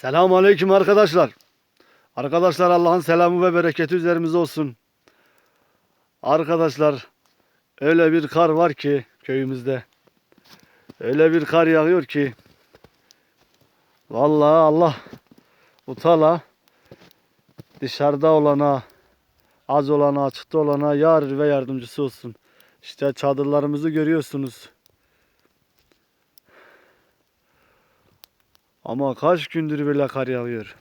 Selamun Aleyküm arkadaşlar. Arkadaşlar Allah'ın selamı ve bereketi üzerimize olsun. Arkadaşlar öyle bir kar var ki köyümüzde. Öyle bir kar yağıyor ki. Vallahi Allah utala dışarıda olana, az olana, açıkta olana yar ve yardımcısı olsun. İşte çadırlarımızı görüyorsunuz. Ama kaç gündür böyle kar yağıyor.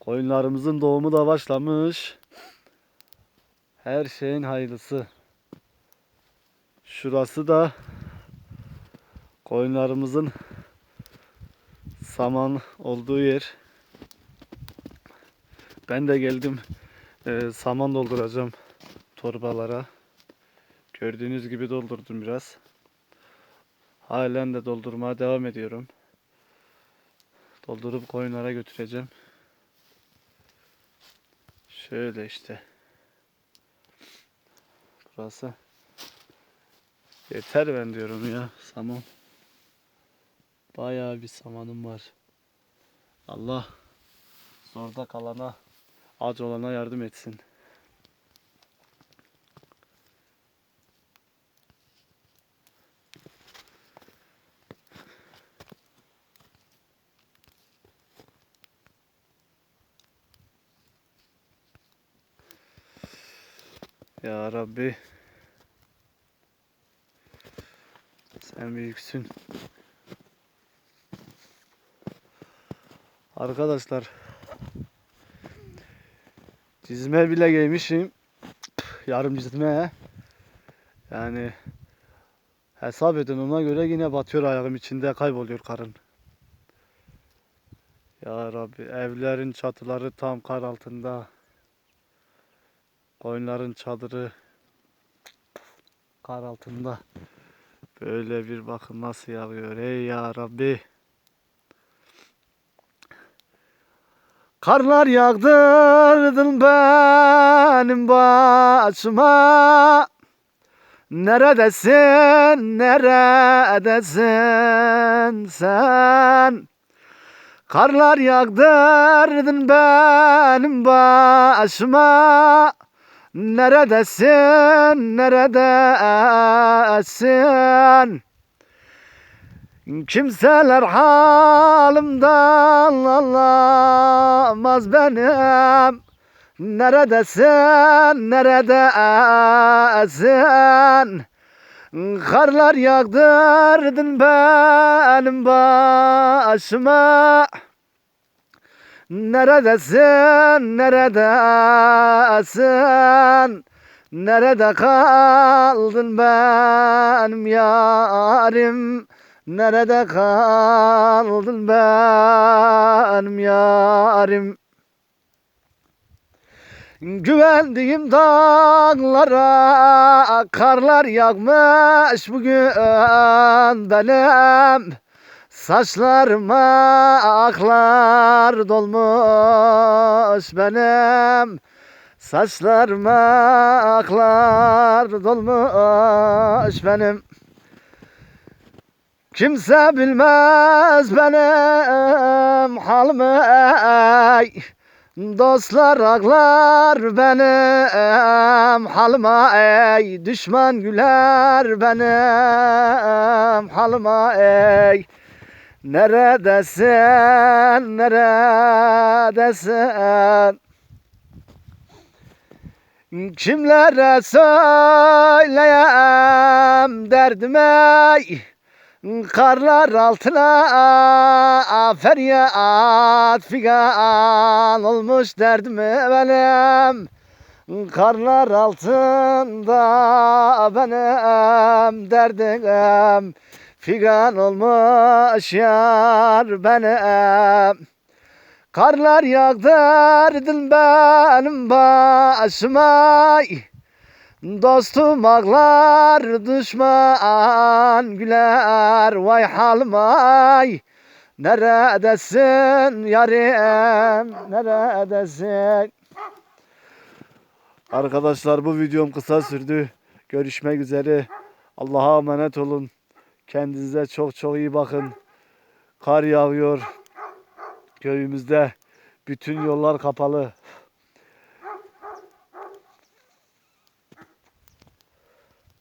Koyunlarımızın doğumu da başlamış. Her şeyin hayırlısı. Şurası da koyunlarımızın saman olduğu yer. Ben de geldim eee, saman dolduracağım torbalara. Gördüğünüz gibi doldurdum biraz. Halen de doldurmaya devam ediyorum. Doldurup koyunlara götüreceğim. Şöyle işte. Burası. Yeter ben diyorum ya saman. Bayağı bir samanım var. Allah zorda kalana, aç olana yardım etsin. Ya Rabbi sen büyüksün. Arkadaşlar Çizme bile giymişim. Yarım çizme. Yani hesap edin ona göre yine batıyor ayağım içinde kayboluyor karın. Ya Rabbi evlerin çatıları tam kar altında. Koyunların çadırı kar altında. Böyle bir bakın nasıl yağıyor. Ey ya Rabbi. Karlar yağdırdın benim başıma. Neredesin, neredesin sen? Karlar yağdırdın benim başıma. Neredesin, neredesin? Kimseler halimden anlamaz benim. Neredesin, neredesin? Karlar yağdırdın benim başıma. Neredesin, neredesin? Nerede kaldın benim yarim? Nerede kaldın benim yarim? Güvendiğim dağlara karlar yağmış bugün benim Saçlarıma aklar dolmuş benim. Saçlarıma aklar dolmuş benim. Kimse bilmez benim halımı ey. Dostlar ağlar benim halıma ey. Düşman güler benim halıma ey Neredesin, neredesin? Kimlere söyleyem derdimi Karlar altına feryat figan olmuş derdimi benim. Karlar altında benim derdim Figan olmuş yar benim Karlar yağdırdın benim başıma Dostum ağlar düşman güler Vay halıma Neredesin yarim neredesin Arkadaşlar bu videom kısa sürdü. Görüşmek üzere. Allah'a emanet olun. Kendinize çok çok iyi bakın. Kar yağıyor. Köyümüzde bütün yollar kapalı.